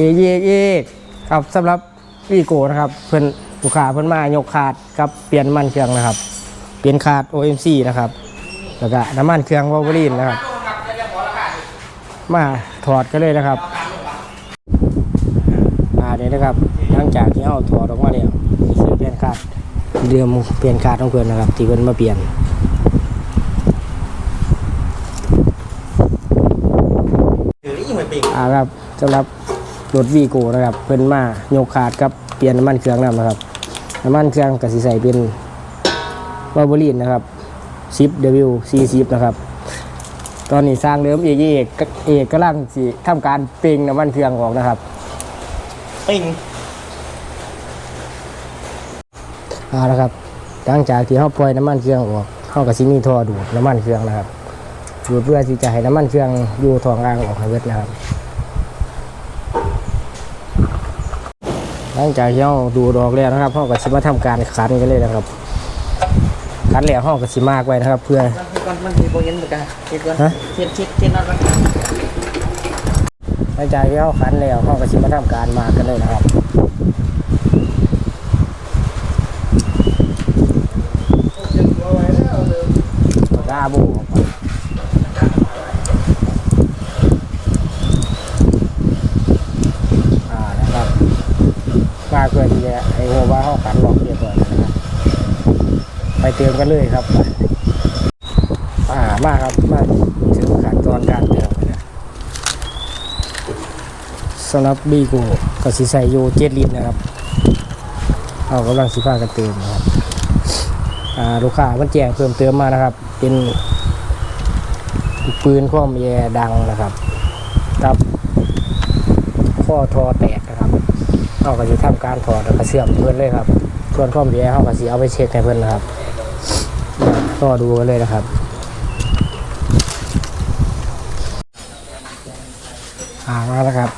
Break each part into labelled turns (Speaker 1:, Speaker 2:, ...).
Speaker 1: เอเยเอครับสำหรับวีโก้นะครับเพิ่นลูกค้าเพิ่นมายกขาดกับเปลี่ยนน้ำมันเครื่องนะครับ เปลี่ยนขาด OMC นะครับแล้วก็น้ำมันเครื่องวอลเวอรีนนะครับ มาถอดกันเลยนะครับอ่าเดี๋ยวนะครับหลังจากที่เอาถอดออกมาแล้วนี่คือเปลี่ยนขาดเดิมเปลี่ยนขาดของเพื่อนนะครับ ที่เพื่อนมาเปลี่ยนอ่าครับสำหรับ รถวีโก้นะครับเพิ่นมาโยกขาดกับเปลี่ยนน้ำมันเครื่องนำนะครับน้ำมันเครื่องก็สิใส่เป็นวาล์วลีนนะครับ 10W 40นะครับ ตอนนี้สร้างเดิมเอกเอกเอกกำลังสิทำการเปล่งน้ำมันเครื่องออกนะครับ
Speaker 2: ปิง
Speaker 1: เอาละครับหลังจากที่เขาปล่อยน้ำมันเครื่องออกเขาก็สิมีท่อดูดน้ำมันเครื่องนะครับดูดเพื่อที่จะให้น้ำมันเครื่องอยู่ทองรางออกให้เวทนะครับ หลังจากที่เขาดูดออกแล้วนะครับเขาก็สิมาทำการขันกันเลยนะครับขันแล้วเขาก็สิมากไว้นะครับ เพื่อ
Speaker 2: ก่อนมันมีโบเย็นเหมือนกันเช็ดก่อน
Speaker 1: ฮะ
Speaker 2: เช็ดเช็ดเช็ดนั่นก่อน
Speaker 1: หลังจากที่เขาขันแล้วเขาก็สิมาทำการมากกันเลยนะครับปากกาบูออกมาอ่านะครับมาเพื่อ ที่จะให้หัวว่าเขาขันหลอกเรียบร้อยแล้วนะครับไปเติมกันเลยครับอ่ามาครับมาถึงขั้นตอนการเติมนะสำหรับบีโก้ก็สิใส่โยเจ็ดลิตรนะครับเอากำลังสิฟ้ากันเติมนะครับอ่าลูกค้ามันแจ้งเพิ่มเติมมานะครับ เป็นปืนข้อมแยดังนะครับกับข้อทอแตกนะครับ เอาก็จะทำการถอดแล้วก็เสื่อมเพื่อนเลยครับ ส่วนข้อมแยเขาก็สิเอาไปเช็คให้เพื่อนนะครับก็ดูกันเลยนะครับอ่ามาแล้วครับ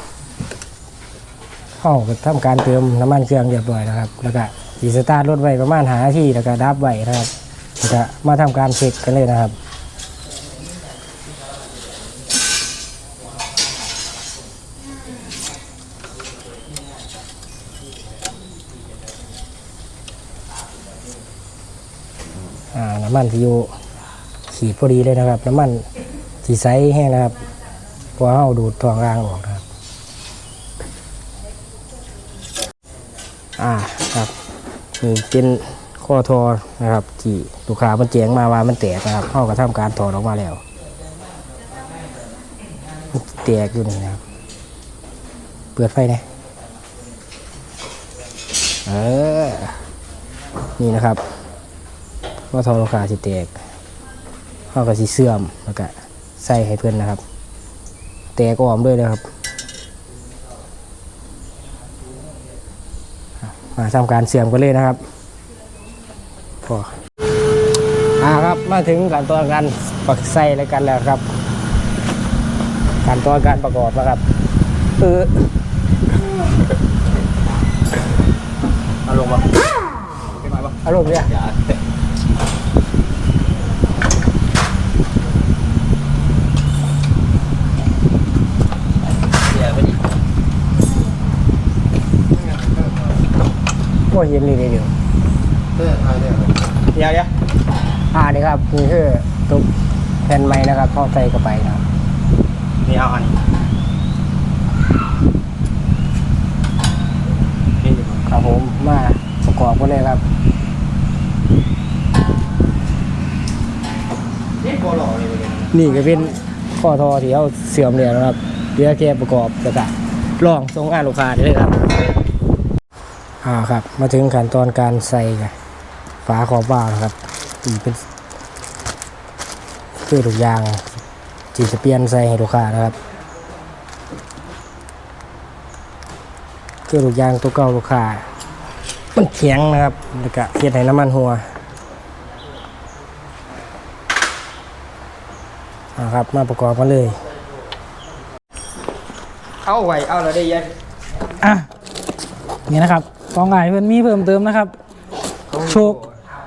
Speaker 1: เขาก็ทำการเติมน้ำมันเครื่องเรียบร้อยนะครับ แล้วก็สีสตาร์ทรถไว้ประมาณหาที่แล้วก็ดับไว้นะครับแล้วก็มาทำการเช็คกันเลยนะครับ อ่าน้ำมันที่อยู่ขีดพอดีเลยนะครับ น้ำมันสีใสแห้งนะครับพอเอาดูดทองรางออกนะครับอ่าครับนี่เป็นข้อทอนะครับที่ลูกค้ามันแจ้งมาว่ามันแตกนะครับเข้าก็ทำการถอดออกมาแล้วแตกอยู่นี่นะครับ เปิดไฟนะเออนี่นะครับ ข้อทอลูกค้าที่แตกเขาก็สีเสื่อมแล้วก็ใส่ให้เพื่อนนะครับ แตกออมด้วยนะครับมาทำการเสื่อมกันเลยนะครับพออ่าครับมาถึงขั้นตอนการปักไส้แล้วกันแล้วครับขั้นตอนการประกอบแล้วครับเออ
Speaker 2: เอาลงมาเป็นไงบ้าง
Speaker 1: อารมณ์เนี่ย
Speaker 2: อย่าเดี๋ยวไปดิ
Speaker 1: ก็เห็นเลยเดียว
Speaker 2: เพื่อทายเนี่ยเดี๋ยวเดี๋ยว
Speaker 1: อ่านี่ครับนี่คือตุ๊กแผ่นไม้นะครับเข้าใส่เข้าไปนะครับ
Speaker 2: นี่เอาอันนี้นี่ดีกว่า
Speaker 1: ครับผมมาประกอบกันเลยครับ
Speaker 2: นี่โบหล่อเลยเลย
Speaker 1: นี่ก็เป็นข้อทอที่เขาเสื่อมเลยนะครับเดี๋ยวแค่ประกอบแล้วก็ลองส่งงานลูกค้าได้เลยครับ อ่าครับ มาถึงขั้นตอนการใส่ฝาขอบบ้านะครับอีเป็นคือทุกอย่างที่จะเปลี่ยนใส่ให้ลูกค้านะครับคือทุกอย่างตัวเก่าลูกค้ามันแข็งนะครับแล้วก็เฮ็ดให้น้ำมันหัวอ่าครับ มาประกอบกันเลย เอาไว้เอาแล้วได้ยัง
Speaker 3: อะนี่นะครับ กองไก่เพิ่นมีเพิ่มเติมนะครับ โชค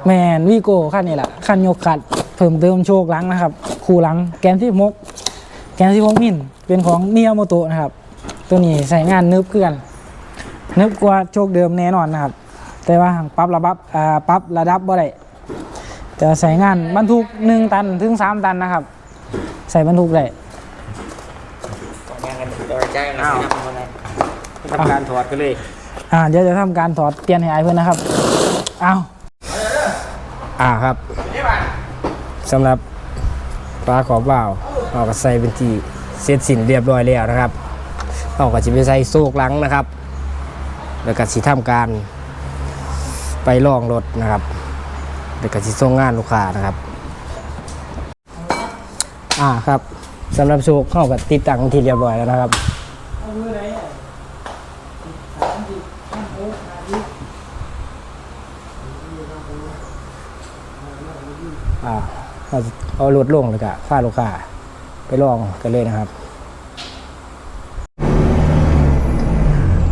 Speaker 3: แมนวีโก้คันนี้แหละคันยกขัดเพิ่มเติมโชคหลังนะครับ คู่หลังแกนที่มก แกนที่มกมินเป็นของเมียโมโตะนะครับ ตัวนี้ใส่งานนึบเกอนนึบกว่าโชคเดิมแน่นอนนะครับ แต่ว่าหางปรับระดับอ่าปรับระดับบ่ได้จะใส่งานบรรทุกหนึ่งตันถึงสามตันนะครับ ใส่บรรทุกได้
Speaker 2: งานกันโดยใจนะคนไหนทำการถอดกันเลย
Speaker 3: อ่าเดี๋ยวจะทำการถอดเปลี่ยนให้ไอายเพื่อนนะครับ เอา
Speaker 1: อ่าครับสำหรับปลาขอบว่าวเราก็ใส่เป็นที่เสร็จสิ้นเรียบร้อยแล้วนะครับเราก็จะไปใส่โซกหลังนะครับ แล้วก็สิทำการไปลองรถนะครับแล้วก็สิส่งงานลูกค้านะครับอ่าครับสำหรับโชคเข้ากับติดตั้งที่เรียบร้อยแล้วนะครับ อ่าเอาเอารถลงเลยกะค่าลูกค้าไปลองกันเลยนะครับ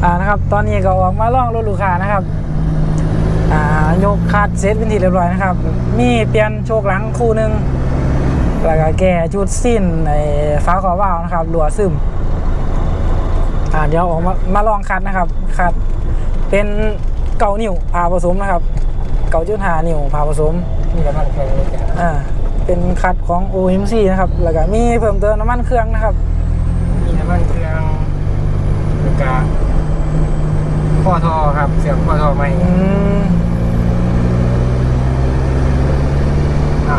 Speaker 3: อ่านะครับ ตอนนี้ก็ออกมาล่องรถลูกค้านะครับอ่ายกคัดเซตเป็นที่เรียบร้อยนะครับ มีเปลี่ยนโชคหลังคู่หนึ่งแล้วก็แก้ชุดสิ้นในฟ้าขอว่าวนะครับหลัวซึมอ่าเดี๋ยวออกมามาลองคัดนะครับคัดเป็นเก่านิ้วผ่าผสมนะครับ เก่าจุดหานิ้วผ่าผสม
Speaker 1: นี่น้ำมันเครื่องเลยจ้ะ
Speaker 3: อ่า เป็นคัดของ OMC นะครับ แล้วก็มีเพิ่มเติมน้ำมันเครื่องนะครับ
Speaker 1: มีน้ำมันเครื่องแล้วก็ข้อทอครับ เสียบข้อทอใหม่
Speaker 3: อืม
Speaker 1: อะ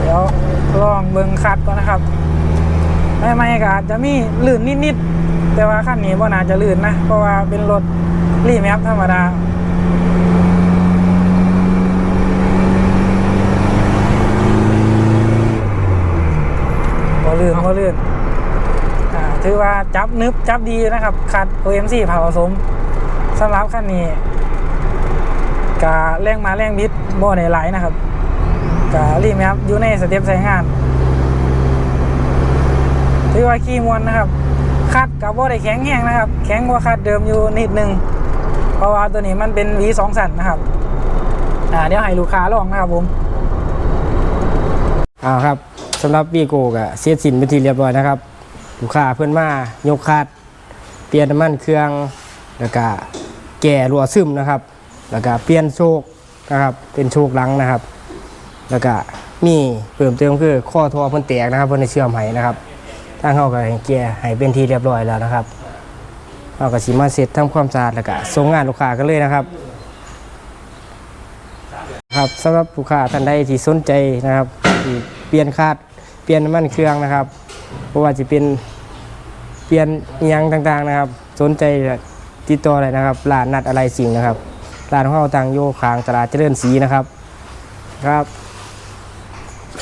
Speaker 3: เดี๋ยวลองเบิ่งคัดก่อนนะครับไม่ไม่ก็อาจจะมีลื่นนิดๆแต่ว่าคันนี้ว่าน่าจะลื่นนะ เพราะว่าเป็นรถ รีแมปธรรมดาบ่ลื่นบ่ลื่นอ่าถือว่าจับนึบจับดีนะครับ คัด OMC ผ่าผสมสำหรับคันนี้กาแรงมาแรงบิดบ่ในหลายนะครับการีแมปอยู่ในสเต็ปใช้งานถือว่าขี่มวนนะครับคัดกับบ่ได้แข็งแห้งนะครับ แข็งกว่าคัดเดิมอยู่นิดนึง เพราะว่าตัวนี้มันเป็น V2 สันนะครับ อ่าเดี๋ยวให้ลูกค้าลองนะครับผม
Speaker 1: อ่าครับสำหรับวีโก้กับเสียสินเป็นที่เรียบร้อยนะครับ ลูกค้าเพื่อนมายกคัดเปลี่ยนน้ำมันเครื่องแล้วก็แก่รัวซึมนะครับ แล้วก็เปลี่ยนโชคนะครับ เป็นโชคลังนะครับ แล้วก็มีเพิ่มเติมคือข้อทอเพิ่นแตกนะครับเพิ่นเชื่อมให้นะครับทางเข้าก็ให้แก่ให้เป็นที่เรียบร้อยแล้วนะครับ เราก็สิมาเสร็จทำความสะอาดแล้วก็ส่งงานลูกค้ากันเลยนะครับ ครับสำหรับลูกค้าท่านใดที่สนใจนะครับที่เปลี่ยนคาดเปลี่ยนน้ำมันเครื่องนะครับเพราะว่าจะเป็นเปลี่ยนยังต่างๆนะครับ สนใจติดต่ออะไรนะครับร้านนัดอะไรสิ่งนะครับร้านของเราต่างโยขางตลาดเจริญศรีนะครับ ครับ